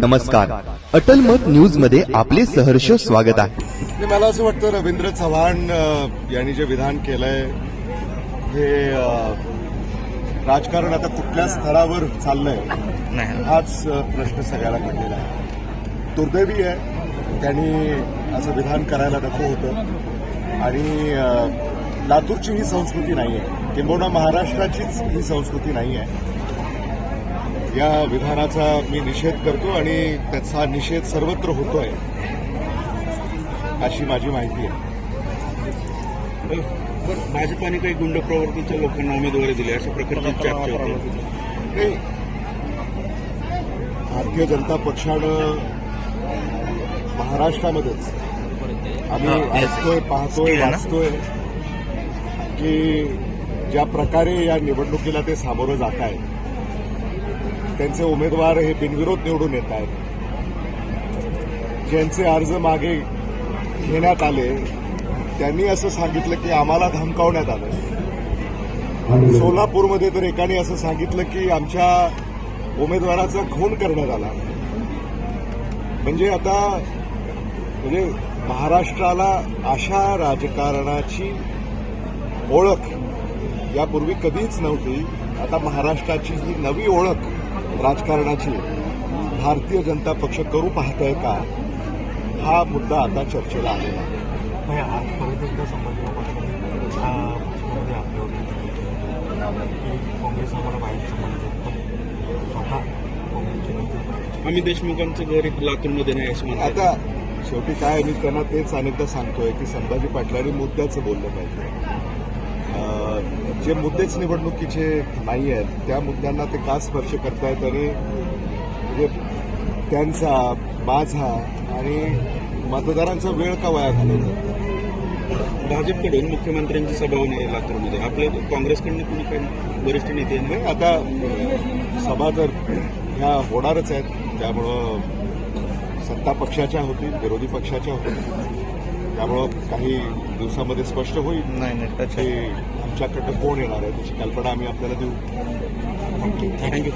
नमस्कार. अटल मत न्यूजमध्ये आपले सहर्ष स्वागत आहे. मला असं वाटतं रवींद्र चव्हाण यांनी जे विधान केलंय हे राजकारण आता कुठल्या स्तरावर चाललंय हाच प्रश्न सगळ्याला पडलेला आहे. दुर्दैवी आहे त्यांनी असं विधान करायला नको होतं. आणि लातूरची ही संस्कृती नाही आहे किंबहुना महाराष्ट्राचीच ही संस्कृती नाही आहे या विधानाचा मी निषेध करतो आणि त्याचा निषेध सर्वत्र होतोय अशी माझी माहिती आहे. पण भाजपाने काही गुंड प्रवृत्तीच्या लोकांना उमेदवारी दिली अशा प्रकारची चर्चा होती. नाही. भारतीय जनता पक्षानं महाराष्ट्रामध्येच आम्ही ऐकतोय पाहतोय वाचतोय की ज्या प्रकारे या निवडणुकीला ते सामोरं जात आहेत त्यांचे उमेदवार हे बिनविरोध निवडून येत आहेत. ज्यांचे अर्ज मागे घेण्यात आले त्यांनी असं सांगितलं की आम्हाला धमकावण्यात आलं. सोलापूरमध्ये तर एकाने असं सांगितलं की आमच्या उमेदवाराचा खून करण्यात आला. म्हणजे आता म्हणजे महाराष्ट्राला अशा राजकारणाची ओळख यापूर्वी कधीच नव्हती. आता महाराष्ट्राची ही नवी ओळख राजकारणाची भारतीय जनता पक्ष करू पाहतोय का? हा मुद्दा आता चर्चेला आलेला आहे आजपर्यंत एकदा हा की काँग्रेस आम्हाला बाहेर अमित देशमुखांचं घर एक लातूरमध्ये नाही असं आता शेवटी काय मी त्यांना तेच अनेकदा सांगतोय की संभाजी पाटलांनी मुद्द्याचं बोललं पाहिजे. जे मुद्देच निवडणुकीचे नाही आहेत त्या मुद्द्यांना ते का स्पर्श करतायत आणि म्हणजे त्यांचा माझा आणि मतदारांचा वेळ का वाया घालवतात भाजपकडून मुख्यमंत्र्यांची सभा होणे आहे लातूरमध्ये. आपल्या काँग्रेसकडनं कुणी काही वरिष्ठ नेते नाही आता सभा तर ह्या होणारच आहेत त्यामुळं सत्ता पक्षाच्या होतील विरोधी पक्षाच्या होतील. त्यामुळं काही दिवसामध्ये स्पष्ट होईल नाही नाही की आमच्याकडनं कोण येणार आहे? त्याची कल्पना आम्ही आपल्याला देऊ. थँक्यू